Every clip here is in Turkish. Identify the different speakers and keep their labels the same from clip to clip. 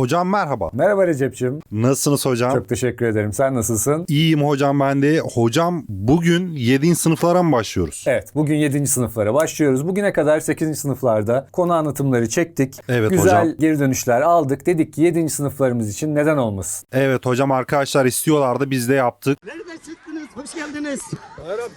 Speaker 1: Hocam merhaba.
Speaker 2: Merhaba Recep'ciğim.
Speaker 1: Nasılsınız hocam?
Speaker 2: Çok teşekkür ederim. Sen nasılsın?
Speaker 1: İyiyim hocam ben de. Hocam bugün 7. sınıflara mı başlıyoruz?
Speaker 2: Evet, bugün 7. sınıflara başlıyoruz. Bugüne kadar 8. sınıflarda konu anlatımları çektik.
Speaker 1: Evet
Speaker 2: Güzel
Speaker 1: hocam.
Speaker 2: geri dönüşler aldık. Dedik ki 7. sınıflarımız için neden olmasın?
Speaker 1: Evet hocam arkadaşlar istiyorlardı biz de yaptık.
Speaker 3: Çıktınız? Hoş geldiniz.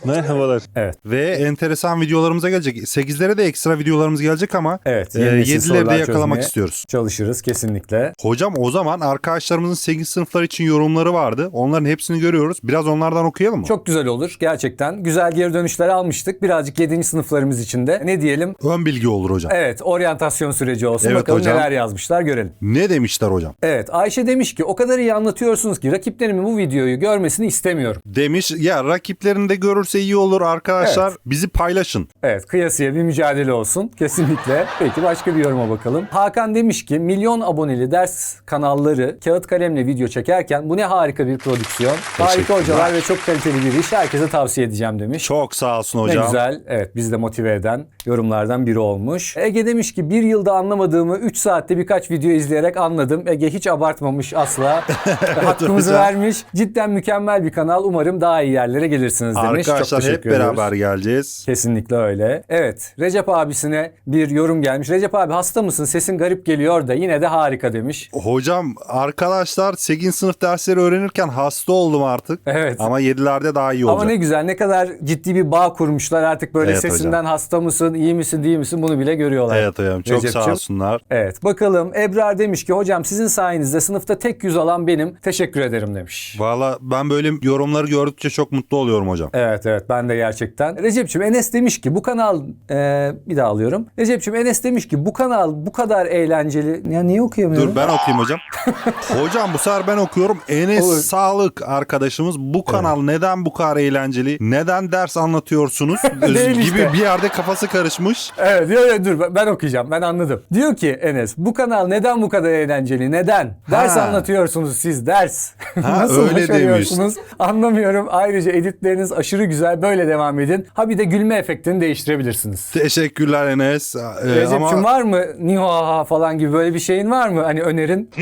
Speaker 1: Merhabalar.
Speaker 2: Evet.
Speaker 1: Ve enteresan videolarımıza gelecek. 8'lere de ekstra videolarımız gelecek ama
Speaker 2: Evet,
Speaker 1: e,
Speaker 2: yeni nesil
Speaker 1: 7'leri de
Speaker 2: sorular
Speaker 1: yakalamak istiyoruz.
Speaker 2: Çalışırız kesinlikle.
Speaker 1: Hocam o zaman arkadaşlarımızın 8 sınıflar için yorumları vardı. Onların hepsini görüyoruz. Biraz onlardan okuyalım mı?
Speaker 2: Çok güzel olur gerçekten. Güzel geri dönüşler almıştık. Birazcık 7. sınıflarımız için de ne diyelim?
Speaker 1: Ön bilgi olur hocam.
Speaker 2: Evet, oryantasyon süreci olsun.
Speaker 1: Evet
Speaker 2: Bakalım
Speaker 1: hocam.
Speaker 2: neler yazmışlar görelim.
Speaker 1: Ne demişler hocam?
Speaker 2: Evet, Ayşe demiş ki o kadar iyi anlatıyorsunuz ki rakiplerimin bu videoyu görmesini istemiyorum.
Speaker 1: Demiş ya rakiplerini de görürse iyi olur arkadaşlar.
Speaker 2: Evet.
Speaker 1: Bizi paylaşın.
Speaker 2: Evet kıyasıya bir mücadele olsun kesinlikle. Peki başka bir yoruma bakalım. Hakan demiş ki milyon aboneli ders kanalları kağıt kalemle video çekerken bu ne harika bir prodüksiyon. Harika hocalar ve çok kaliteli bir iş. Herkese tavsiye edeceğim demiş.
Speaker 1: Çok sağ olsun
Speaker 2: Ne
Speaker 1: hocam.
Speaker 2: güzel. Evet bizi de motive eden yorumlardan biri olmuş. Ege demiş ki bir yılda anlamadığımı 3 saatte birkaç video izleyerek anladım. Ege hiç abartmamış asla. Hakkımızı vermiş. Cidden mükemmel bir kanal. Umarım daha iyi yerlere gelirsiniz demiş.
Speaker 1: Arkadaşlar
Speaker 2: Çok
Speaker 1: hep
Speaker 2: ediyoruz.
Speaker 1: beraber geleceğiz.
Speaker 2: Kesinlikle öyle. Evet Recep abisine bir yorum gelmiş. Recep abi hasta mısın? Sesin garip geliyor da yine de harika demiş.
Speaker 1: Hocam arkadaşlar 8. sınıf dersleri öğrenirken hasta oldum artık.
Speaker 2: Evet.
Speaker 1: Ama 7'lerde daha iyi olacak.
Speaker 2: Ama ne güzel ne kadar ciddi bir bağ kurmuşlar artık böyle
Speaker 1: Evet
Speaker 2: sesinden hasta mısın, iyi misin, değil misin bunu bile görüyorlar.
Speaker 1: Evet hocam çok
Speaker 2: Recep'ciğim.
Speaker 1: sağ olsunlar.
Speaker 2: Evet bakalım Ebrar demiş ki hocam sizin sayenizde sınıfta tek yüz alan benim. Teşekkür ederim demiş.
Speaker 1: Valla ben böyle yorumları gördükçe çok mutlu oluyorum hocam.
Speaker 2: Evet evet ben de gerçekten. Recep'ciğim Enes demiş ki bu kanal e, bir daha alıyorum. Recep'ciğim Enes demiş ki bu kanal bu kadar eğlenceli. Ya niye okuyamıyorum?
Speaker 1: Dur ben okuyayım hocam. hocam bu sefer ben okuyorum. Enes
Speaker 2: Olur.
Speaker 1: Sağlık arkadaşımız bu kanal neden bu kadar eğlenceli? Neden ders anlatıyorsunuz?
Speaker 2: Değil
Speaker 1: gibi
Speaker 2: işte.
Speaker 1: bir yerde kafası karışmış.
Speaker 2: Evet yo, yo, dur ben- okuyacağım ben anladım. Diyor ki Enes bu kanal neden bu kadar eğlenceli neden? Ders
Speaker 1: Ha.
Speaker 2: anlatıyorsunuz siz ders.
Speaker 1: Ha,
Speaker 2: Nasıl
Speaker 1: öyle
Speaker 2: başarıyorsunuz? Anlamıyorum. Ayrıca editleriniz aşırı güzel böyle devam edin. Ha bir de gülme efektini değiştirebilirsiniz.
Speaker 1: Teşekkürler Enes. Ee,
Speaker 2: Recep'ciğim
Speaker 1: ama
Speaker 2: var mı nihaha falan gibi böyle bir şeyin var mı? Hani önerin.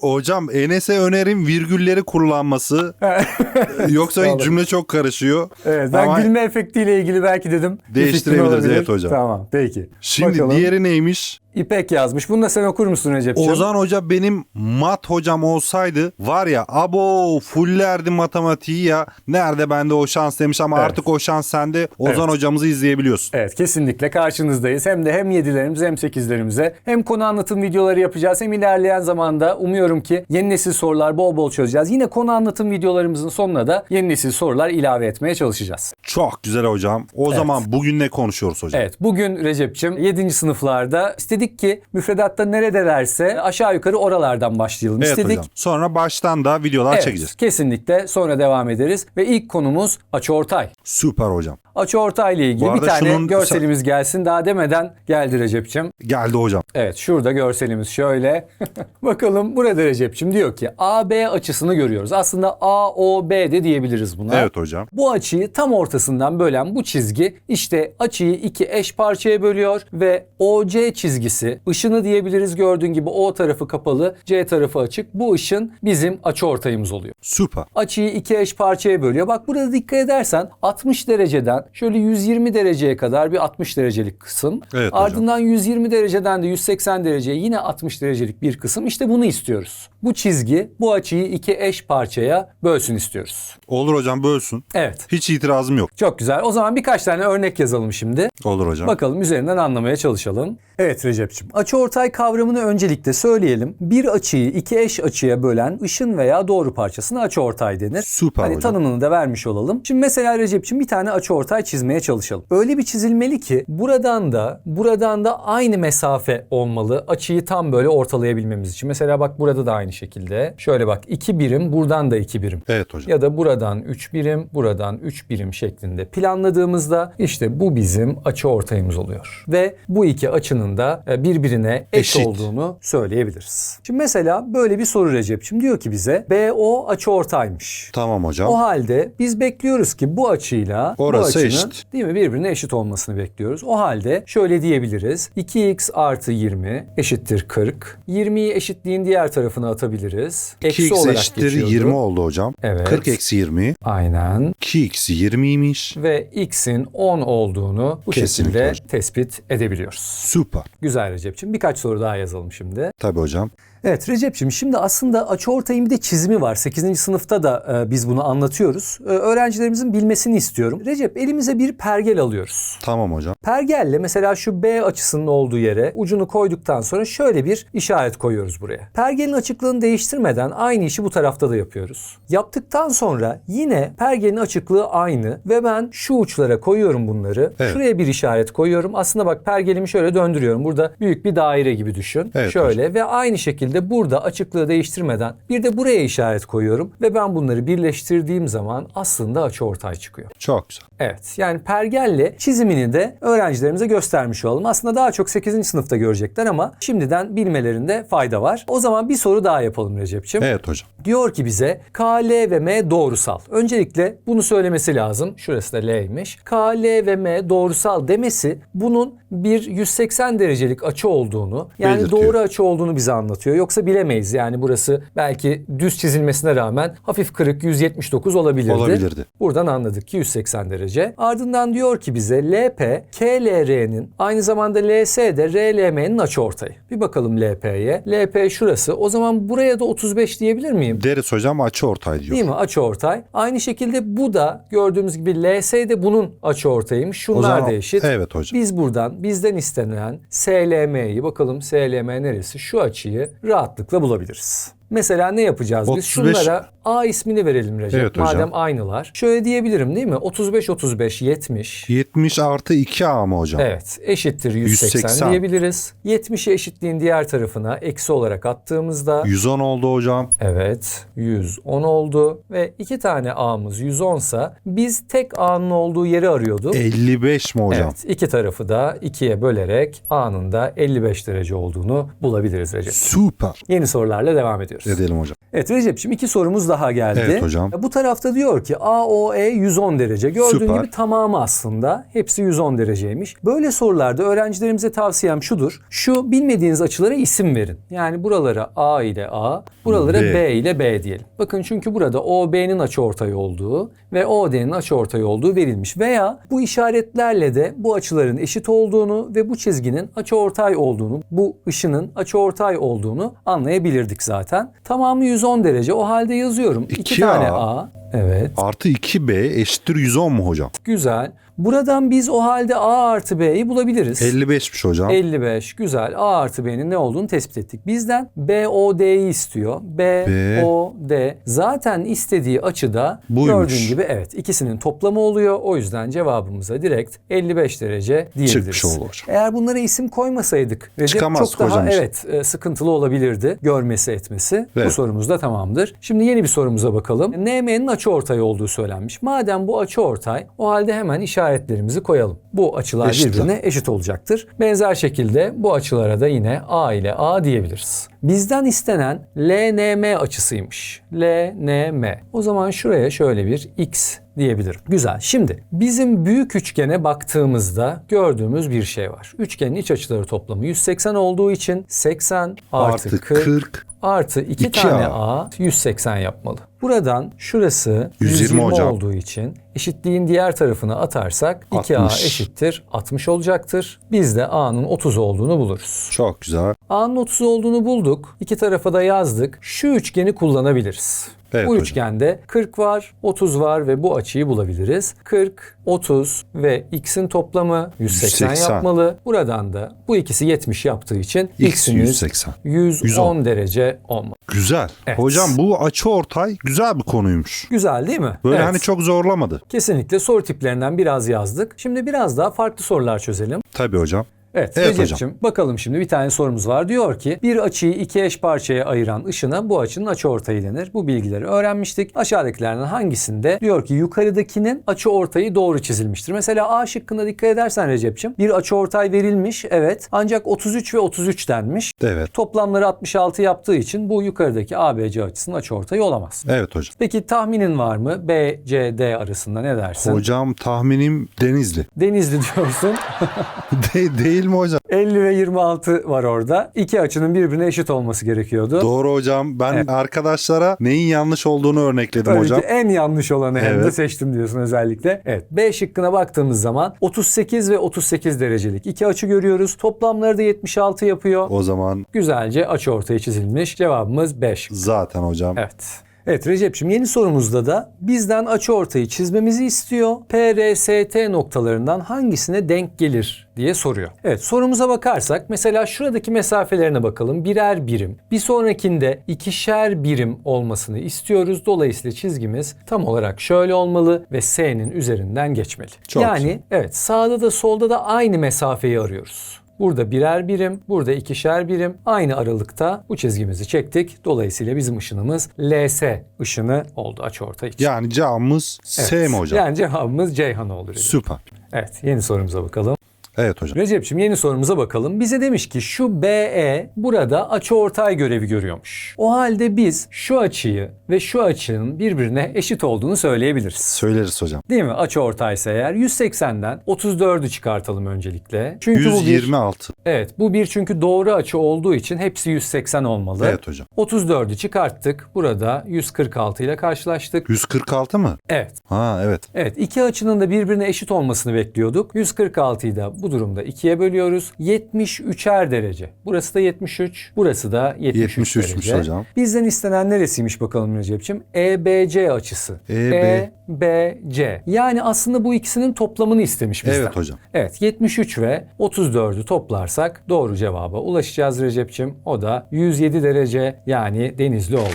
Speaker 1: hocam Enes'e önerim virgülleri kullanması. Yoksa cümle çok karışıyor.
Speaker 2: Evet ben
Speaker 1: Ama
Speaker 2: gülme efektiyle ilgili belki dedim.
Speaker 1: Değiştirebiliriz, evet hocam.
Speaker 2: Tamam peki.
Speaker 1: Şimdi
Speaker 2: Bakalım.
Speaker 1: diğeri neymiş?
Speaker 2: İpek yazmış. Bunu da sen okur musun Recep'ciğim?
Speaker 1: Ozan Hoca benim mat hocam olsaydı var ya abo fullerdi matematiği ya. Nerede bende o şans demiş ama
Speaker 2: Evet.
Speaker 1: artık o şans sende. Ozan
Speaker 2: Evet.
Speaker 1: hocamızı izleyebiliyorsun.
Speaker 2: Evet kesinlikle karşınızdayız. Hem de hem 7'lerimize hem 8'lerimize hem konu anlatım videoları yapacağız hem ilerleyen zamanda umuyorum ki yeni nesil sorular bol bol çözeceğiz. Yine konu anlatım videolarımızın sonuna da yeni nesil sorular ilave etmeye çalışacağız.
Speaker 1: Çok güzel hocam. O zaman bugün ne konuşuyoruz hocam?
Speaker 2: Evet bugün Recep'çim 7. sınıflarda istedik ki müfredatta neredelerse aşağı yukarı oralardan başlayalım
Speaker 1: Evet
Speaker 2: istedik.
Speaker 1: hocam. Sonra baştan da videolar
Speaker 2: Evet,
Speaker 1: çekeceğiz.
Speaker 2: kesinlikle sonra devam ederiz ve ilk konumuz açıortay.
Speaker 1: Süper hocam.
Speaker 2: Açıortay ile ilgili bir tane
Speaker 1: şunun-
Speaker 2: görselimiz gelsin daha demeden geldi Recep'çim.
Speaker 1: Geldi hocam.
Speaker 2: Evet şurada görselimiz şöyle. Bakalım burada Recep'çim diyor ki AB açısını görüyoruz. Aslında AOB de diyebiliriz buna.
Speaker 1: Evet hocam.
Speaker 2: Bu açıyı tam ortasından bölen bu çizgi işte açıyı iki eş parçaya bölüyor ve OC çizgisi ışını diyebiliriz gördüğün gibi O tarafı kapalı C tarafı açık. Bu ışın bizim açıortayımız oluyor.
Speaker 1: Süper.
Speaker 2: Açıyı iki eş parçaya bölüyor. Bak burada dikkat edersen 60 dereceden şöyle 120 dereceye kadar bir 60 derecelik kısım.
Speaker 1: Evet hocam.
Speaker 2: Ardından 120 dereceden de 180 dereceye yine 60 derecelik bir kısım. İşte bunu istiyoruz. Bu çizgi bu açıyı iki eş parçaya bölsün istiyoruz.
Speaker 1: Olur hocam bölsün.
Speaker 2: Evet.
Speaker 1: Hiç itirazım yok.
Speaker 2: Çok güzel. O zaman birkaç tane örnek yazalım şimdi.
Speaker 1: Olur hocam.
Speaker 2: Bakalım üzerinden anlamaya çalışalım. Evet Recep'ciğim. Açıortay kavramını öncelikle söyleyelim. Bir açıyı iki eş açıya bölen ışın veya doğru parçasına açıortay denir.
Speaker 1: Süper
Speaker 2: hani
Speaker 1: hocam.
Speaker 2: tanımını da vermiş olalım. Şimdi mesela Recep'ciğim bir tane açıortay çizmeye çalışalım. Öyle bir çizilmeli ki buradan da buradan da aynı mesafe olmalı. Açıyı tam böyle ortalayabilmemiz için. Mesela bak burada da aynı şekilde. Şöyle bak 2 birim buradan da 2 birim.
Speaker 1: Evet hocam.
Speaker 2: Ya da buradan 3 birim, buradan 3 birim şeklinde planladığımızda işte bu bizim açı ortayımız oluyor. Ve bu iki açının da e, birbirine eş
Speaker 1: Eşit.
Speaker 2: olduğunu söyleyebiliriz. Şimdi mesela böyle bir soru Recep'ciğim diyor ki bize BO açı ortaymış.
Speaker 1: Tamam hocam.
Speaker 2: O halde biz bekliyoruz ki bu açıyla
Speaker 1: Orası
Speaker 2: bu açının
Speaker 1: eşit.
Speaker 2: değil mi birbirine eşit olmasını bekliyoruz. O halde şöyle diyebiliriz. 2x artı 20 eşittir 40. 20'yi eşitliğin diğer tarafına atabiliriz. Eksi
Speaker 1: 2x
Speaker 2: olarak
Speaker 1: eşittir
Speaker 2: geçiyordu.
Speaker 1: 20 oldu hocam.
Speaker 2: Evet.
Speaker 1: 40 eksi 20.
Speaker 2: Aynen.
Speaker 1: 2x 20'ymiş.
Speaker 2: Ve x'in 10 olduğunu bu
Speaker 1: Kesinlikle
Speaker 2: şekilde
Speaker 1: hocam.
Speaker 2: tespit edebiliyoruz.
Speaker 1: Süper.
Speaker 2: Güzel Recep'ciğim. Birkaç soru daha yazalım şimdi.
Speaker 1: Tabii hocam.
Speaker 2: Evet Recep'ciğim şimdi aslında açıortayın bir de çizimi var. 8. sınıfta da e, biz bunu anlatıyoruz. E, öğrencilerimizin bilmesini istiyorum. Recep elimize bir pergel alıyoruz.
Speaker 1: Tamam hocam.
Speaker 2: Pergelle mesela şu B açısının olduğu yere ucunu koyduktan sonra şöyle bir işaret koyuyoruz buraya. Pergelin açıklığını değiştirmeden aynı işi bu tarafta da yapıyoruz. Yaptıktan sonra yine pergelin açıklığı aynı ve ben şu uçlara koyuyorum bunları.
Speaker 1: Evet.
Speaker 2: Şuraya bir işaret koyuyorum. Aslında bak pergelimi şöyle döndürüyorum. Burada büyük bir daire gibi düşün.
Speaker 1: Evet
Speaker 2: şöyle ve aynı şekilde burada açıklığı değiştirmeden bir de buraya işaret koyuyorum ve ben bunları birleştirdiğim zaman aslında açıortay çıkıyor.
Speaker 1: Çok güzel.
Speaker 2: Evet yani pergelle çizimini de öğrencilerimize göstermiş olalım. Aslında daha çok 8. sınıfta görecekler ama şimdiden bilmelerinde fayda var. O zaman bir soru daha yapalım Recep'ciğim.
Speaker 1: Evet hocam.
Speaker 2: Diyor ki bize K, L ve M doğrusal. Öncelikle bunu söylemesi lazım. Şurası da L'ymiş. K, L ve M doğrusal demesi bunun bir 180 derecelik açı olduğunu yani doğru açı olduğunu bize anlatıyor. Yoksa bilemeyiz. Yani burası belki düz çizilmesine rağmen hafif kırık 179 olabilirdi.
Speaker 1: Olabilirdi.
Speaker 2: Buradan anladık ki 180 derece. Ardından diyor ki bize LP, KLR'nin aynı zamanda LS de RLM'nin açıortayı. Bir bakalım LP'ye. LP şurası. O zaman buraya da 35 diyebilir miyim?
Speaker 1: Deriz hocam açı ortay diyor.
Speaker 2: Değil mi? Açıortay. Aynı şekilde bu da gördüğümüz gibi LS de bunun açıortayıymış. Şunlar
Speaker 1: zaman-
Speaker 2: da eşit.
Speaker 1: Evet hocam.
Speaker 2: Biz buradan bizden istenilen SLM'yi bakalım SLM neresi? Şu açıyı rahatlıkla bulabiliriz. Mesela ne yapacağız biz?
Speaker 1: 35
Speaker 2: Şunlara A ismini verelim Recep.
Speaker 1: Evet hocam.
Speaker 2: Madem aynılar. Şöyle diyebilirim değil mi? 35 35 70.
Speaker 1: 70 artı 2A mı hocam?
Speaker 2: Evet eşittir 180,
Speaker 1: 180.
Speaker 2: diyebiliriz. 70'i eşitliğin diğer tarafına eksi olarak attığımızda
Speaker 1: 110 oldu hocam.
Speaker 2: Evet 110 oldu ve iki tane A'mız 110 sa biz tek A'nın olduğu yeri arıyorduk.
Speaker 1: 55 mi hocam?
Speaker 2: Evet iki tarafı da ikiye bölerek A'nın da 55 derece olduğunu bulabiliriz Recep.
Speaker 1: Süper.
Speaker 2: Yeni sorularla devam ediyoruz.
Speaker 1: Edelim hocam.
Speaker 2: Evet Recep'ciğim iki sorumuz daha geldi.
Speaker 1: Evet hocam.
Speaker 2: Bu tarafta diyor ki AOE 110 derece. Gördüğün
Speaker 1: Süper.
Speaker 2: gibi tamamı aslında hepsi 110 dereceymiş. Böyle sorularda öğrencilerimize tavsiyem şudur. Şu bilmediğiniz açılara isim verin. Yani buralara A ile A, buralara B,
Speaker 1: B.
Speaker 2: ile B diyelim. Bakın çünkü burada OB'nin açıortay olduğu ve OD'nin açıortay olduğu verilmiş. Veya bu işaretlerle de bu açıların eşit olduğunu ve bu çizginin açıortay olduğunu, bu ışının açıortay olduğunu anlayabilirdik zaten. Tamamı 110 derece. O halde yazıyorum. İki
Speaker 1: İki
Speaker 2: tane
Speaker 1: A.
Speaker 2: A. Evet.
Speaker 1: Artı 2B eşittir 110 mu hocam?
Speaker 2: Güzel. Buradan biz o halde A artı B'yi bulabiliriz.
Speaker 1: 55'miş hocam.
Speaker 2: 55. Güzel. A artı B'nin ne olduğunu tespit ettik. Bizden BOD'yi istiyor. BOD. Zaten istediği açıda
Speaker 1: Buymuş.
Speaker 2: gördüğün gibi evet ikisinin toplamı oluyor. O yüzden cevabımıza direkt 55 derece diyebiliriz.
Speaker 1: Çıkmış oldu hocam.
Speaker 2: Eğer bunlara isim koymasaydık Recep çok daha
Speaker 1: hocam
Speaker 2: evet e, sıkıntılı olabilirdi görmesi etmesi. Bu
Speaker 1: Evet.
Speaker 2: sorumuz da tamamdır. Şimdi yeni bir sorumuza bakalım. NM'nin açıortay olduğu söylenmiş. Madem bu açıortay o halde hemen işaretlerimizi koyalım. Bu açılar
Speaker 1: Eşitler.
Speaker 2: birbirine eşit olacaktır. Benzer şekilde bu açılara da yine A ile A diyebiliriz. Bizden istenen LNM açısıymış. LNM. O zaman şuraya şöyle bir X diyebilirim. Güzel. Şimdi bizim büyük üçgene baktığımızda gördüğümüz bir şey var. Üçgenin iç açıları toplamı 180 olduğu için 80 artı,
Speaker 1: Artı
Speaker 2: 40,
Speaker 1: 40.
Speaker 2: artı 2
Speaker 1: İki
Speaker 2: tane
Speaker 1: A.
Speaker 2: A 180 yapmalı. Buradan şurası
Speaker 1: 120
Speaker 2: 120
Speaker 1: hocam.
Speaker 2: olduğu için eşitliğin diğer tarafına atarsak 2A
Speaker 1: 60.
Speaker 2: eşittir 60 olacaktır. Biz de A'nın 30 olduğunu buluruz.
Speaker 1: Çok güzel.
Speaker 2: A'nın 30 olduğunu bulduk. İki tarafa da yazdık. Şu üçgeni kullanabiliriz.
Speaker 1: Evet
Speaker 2: bu
Speaker 1: hocam.
Speaker 2: üçgende 40 var, 30 var ve bu açıyı bulabiliriz. 40, 30 ve x'in toplamı 180,
Speaker 1: 180.
Speaker 2: yapmalı. Buradan da bu ikisi 70 yaptığı için
Speaker 1: X
Speaker 2: x'imiz
Speaker 1: 180.
Speaker 2: 110,
Speaker 1: 110.
Speaker 2: derece olmalı.
Speaker 1: Güzel.
Speaker 2: Evet.
Speaker 1: Hocam bu açı ortay güzel bir konuymuş.
Speaker 2: Güzel değil mi?
Speaker 1: Böyle
Speaker 2: Evet.
Speaker 1: hani çok zorlamadı.
Speaker 2: Kesinlikle soru tiplerinden biraz yazdık. Şimdi biraz daha farklı sorular çözelim.
Speaker 1: Tabii hocam.
Speaker 2: Evet,
Speaker 1: Evet
Speaker 2: Recep'ciğim bakalım şimdi bir tane sorumuz var. Diyor ki bir açıyı iki eş parçaya ayıran ışına bu açının açıortayı denir. Bu bilgileri öğrenmiştik. Aşağıdakilerden hangisinde diyor ki yukarıdakinin açıortayı doğru çizilmiştir. Mesela A şıkkında dikkat edersen Recep'ciğim bir açıortay verilmiş evet ancak 33 ve 33 denmiş.
Speaker 1: Evet.
Speaker 2: Toplamları 66 yaptığı için bu yukarıdaki ABC açısının açıortayı olamaz.
Speaker 1: Evet hocam.
Speaker 2: Peki tahminin var mı? B, C, D arasında ne dersin?
Speaker 1: Hocam tahminim Denizli.
Speaker 2: Denizli diyorsun.
Speaker 1: De- değil mi hocam?
Speaker 2: 50 ve 26 var orada. İki açının birbirine eşit olması gerekiyordu.
Speaker 1: Doğru hocam. Ben
Speaker 2: Evet.
Speaker 1: arkadaşlara neyin yanlış olduğunu örnekledim
Speaker 2: Tabii
Speaker 1: hocam.
Speaker 2: ki en yanlış olanı hem de
Speaker 1: Evet.
Speaker 2: seçtim diyorsun özellikle. Evet B şıkkına baktığımız zaman 38 ve 38 derecelik iki açı görüyoruz. Toplamları da 76 yapıyor.
Speaker 1: O zaman
Speaker 2: Güzelce açı ortaya çizilmiş. Cevabımız 5.
Speaker 1: zaten hocam.
Speaker 2: Evet. Evet Recep'ciğim yeni sorumuzda da bizden açı ortayı çizmemizi istiyor. PRST noktalarından hangisine denk gelir diye soruyor. Evet sorumuza bakarsak mesela şuradaki mesafelerine bakalım. Birer birim. Bir sonrakinde ikişer birim olmasını istiyoruz. Dolayısıyla çizgimiz tam olarak şöyle olmalı ve S'nin üzerinden geçmeli.
Speaker 1: Çok
Speaker 2: yani evet sağda da solda da aynı mesafeyi arıyoruz. Burada birer birim, burada ikişer birim. Aynı aralıkta bu çizgimizi çektik. Dolayısıyla bizim ışınımız LS ışını oldu açıortay için.
Speaker 1: Yani cevabımız S
Speaker 2: Evet.
Speaker 1: mi hocam?
Speaker 2: Yani cevabımız Ceyhan olur.
Speaker 1: Süper.
Speaker 2: Evet yeni sorumuza bakalım.
Speaker 1: Evet hocam.
Speaker 2: Recep'ciğim yeni sorumuza bakalım. Bize demiş ki şu BE burada açıortay görevi görüyormuş. O halde biz şu açıyı ve şu açının birbirine eşit olduğunu söyleyebiliriz.
Speaker 1: Söyleriz hocam.
Speaker 2: Değil mi? Açı ortaysa eğer 180'den 34'ü çıkartalım öncelikle. Çünkü bu bir
Speaker 1: 126.
Speaker 2: Evet, bu bir çünkü doğru açı olduğu için hepsi 180 olmalı.
Speaker 1: Evet hocam.
Speaker 2: 34'ü çıkarttık. Burada 146 ile karşılaştık.
Speaker 1: 146 mı?
Speaker 2: Evet.
Speaker 1: Ha evet.
Speaker 2: Evet, iki açının da birbirine eşit olmasını bekliyorduk. 146'yı da bu durumda ikiye bölüyoruz. 73'er derece. Burası da 73, burası da 73
Speaker 1: 73'müş
Speaker 2: derece.
Speaker 1: hocam.
Speaker 2: Bizden istenen neresiymiş bakalım Recep'ciğim? EBC açısı.
Speaker 1: EB.
Speaker 2: EBC. Yani aslında bu ikisinin toplamını istemiş bizden.
Speaker 1: Evet hocam.
Speaker 2: Evet 73 ve 34'ü toplarsak doğru cevaba ulaşacağız Recep'çim. O da 107 derece yani denizli oldu.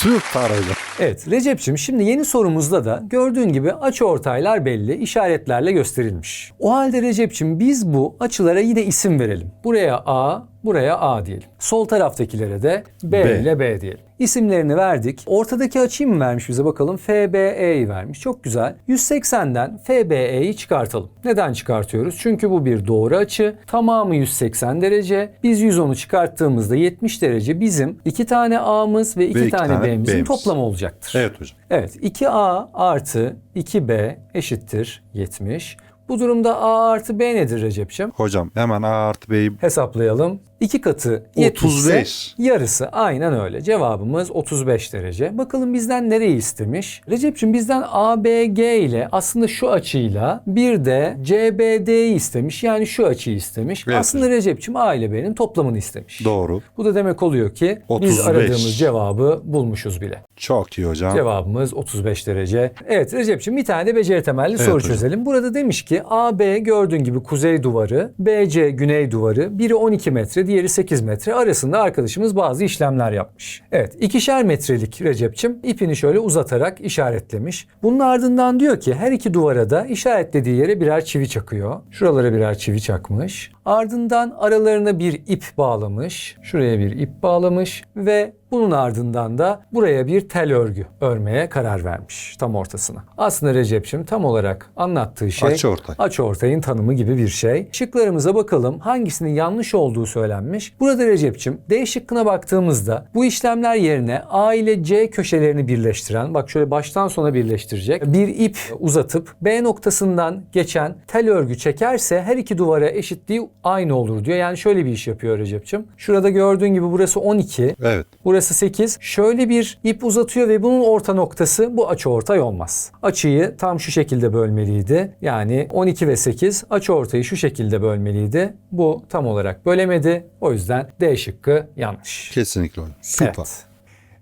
Speaker 1: Süper hocam.
Speaker 2: Evet Recep'çim şimdi yeni sorumuzda da gördüğün gibi açı ortaylar belli işaretlerle gösterilmiş. O halde Recep'çim biz bu açılara yine isim verelim. Buraya A, buraya A diyelim. Sol taraftakilere de B,
Speaker 1: B.
Speaker 2: ile B diyelim. İsimlerini verdik. Ortadaki açıyı mı vermiş bize bakalım? FBE'yi vermiş. Çok güzel. 180'den FBE'yi çıkartalım. Neden çıkartıyoruz? Çünkü bu bir doğru açı. Tamamı 180 derece. Biz 110'u çıkarttığımızda 70 derece bizim iki tane A'mız ve iki,
Speaker 1: iki
Speaker 2: tane,
Speaker 1: tane
Speaker 2: B'mizin
Speaker 1: B'miz.
Speaker 2: toplamı olacaktır.
Speaker 1: Evet hocam.
Speaker 2: Evet 2A artı 2B eşittir 70. Bu durumda A artı B nedir Recep'ciğim?
Speaker 1: Hocam hemen A artı B'yi
Speaker 2: Hesaplayalım. 2 katı 70 ise
Speaker 1: 35.
Speaker 2: yarısı aynen öyle. Cevabımız 35 derece. Bakalım bizden nereyi istemiş? Recep'ciğim bizden ABG ile aslında şu açıyla bir de CBD'yi istemiş. Yani şu açıyı istemiş.
Speaker 1: Evet.
Speaker 2: Aslında Recep'ciğim A ile B'nin toplamını istemiş.
Speaker 1: doğru.
Speaker 2: Bu da demek oluyor ki biz
Speaker 1: 35.
Speaker 2: aradığımız cevabı bulmuşuz bile.
Speaker 1: Çok iyi hocam.
Speaker 2: Cevabımız 35 derece. Evet Recep'ciğim bir tane de beceri temelli soru
Speaker 1: hocam.
Speaker 2: çözelim. Burada demiş ki AB gördüğün gibi kuzey duvarı, BC güney duvarı, biri 12 metre, diğeri 8 metre arasında arkadaşımız bazı işlemler yapmış. Evet ikişer metrelik Recep'çim ipini şöyle uzatarak işaretlemiş. Bunun ardından diyor ki her iki duvara da işaretlediği yere birer çivi çakıyor. Şuralara birer çivi çakmış. Ardından aralarına bir ip bağlamış. Şuraya bir ip bağlamış ve bunun ardından da buraya bir tel örgü örmeye karar vermiş tam ortasına. Aslında Recep'çim tam olarak anlattığı şey
Speaker 1: Açıortay.
Speaker 2: açıortayın tanımı gibi bir şey. Şıklarımıza bakalım hangisinin yanlış olduğu söylenmiş. Burada Recep'çim D şıkkına baktığımızda bu işlemler yerine A ile C köşelerini birleştiren bak şöyle baştan sona birleştirecek bir ip uzatıp B noktasından geçen tel örgü çekerse her iki duvara eşitliği aynı olur diyor. Yani şöyle bir iş yapıyor Recep'çim. Şurada gördüğün gibi burası 12.
Speaker 1: Evet.
Speaker 2: Burası 8. Şöyle bir ip uzatıyor ve bunun orta noktası bu açı ortay olmaz. Açıyı tam şu şekilde bölmeliydi. Yani 12 ve 8 açı ortayı şu şekilde bölmeliydi. Bu tam olarak bölemedi. O yüzden D şıkkı yanlış.
Speaker 1: Kesinlikle hocam. Süper.
Speaker 2: Evet.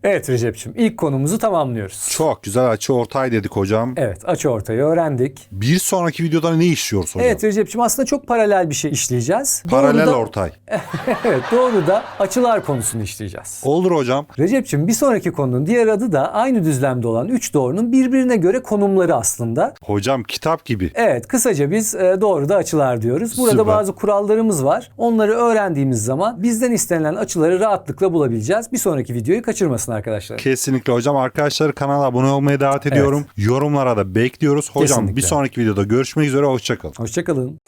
Speaker 2: Evet Recep'ciğim ilk konumuzu tamamlıyoruz.
Speaker 1: Çok güzel açı ortay dedik hocam.
Speaker 2: Evet açı ortayı öğrendik.
Speaker 1: Bir sonraki videoda ne işliyoruz hocam?
Speaker 2: Evet Recep'ciğim aslında çok paralel bir şey işleyeceğiz.
Speaker 1: Paralel
Speaker 2: Doğru da-
Speaker 1: ortay.
Speaker 2: evet doğru da açılar konusunu işleyeceğiz.
Speaker 1: Olur hocam.
Speaker 2: Recep'ciğim bir sonraki konunun diğer adı da aynı düzlemde olan 3 doğrunun birbirine göre konumları aslında.
Speaker 1: Hocam kitap gibi.
Speaker 2: Evet kısaca biz e, doğru da açılar diyoruz. Burada
Speaker 1: Süper.
Speaker 2: bazı kurallarımız var. Onları öğrendiğimiz zaman bizden istenilen açıları rahatlıkla bulabileceğiz. Bir sonraki videoyu kaçırmasın arkadaşlar.
Speaker 1: Kesinlikle hocam. Arkadaşlar kanala abone olmaya davet ediyorum. Yorumlara da bekliyoruz. Hocam
Speaker 2: Kesinlikle.
Speaker 1: bir sonraki videoda görüşmek üzere. Hoşçakalın.
Speaker 2: Hoşçakalın.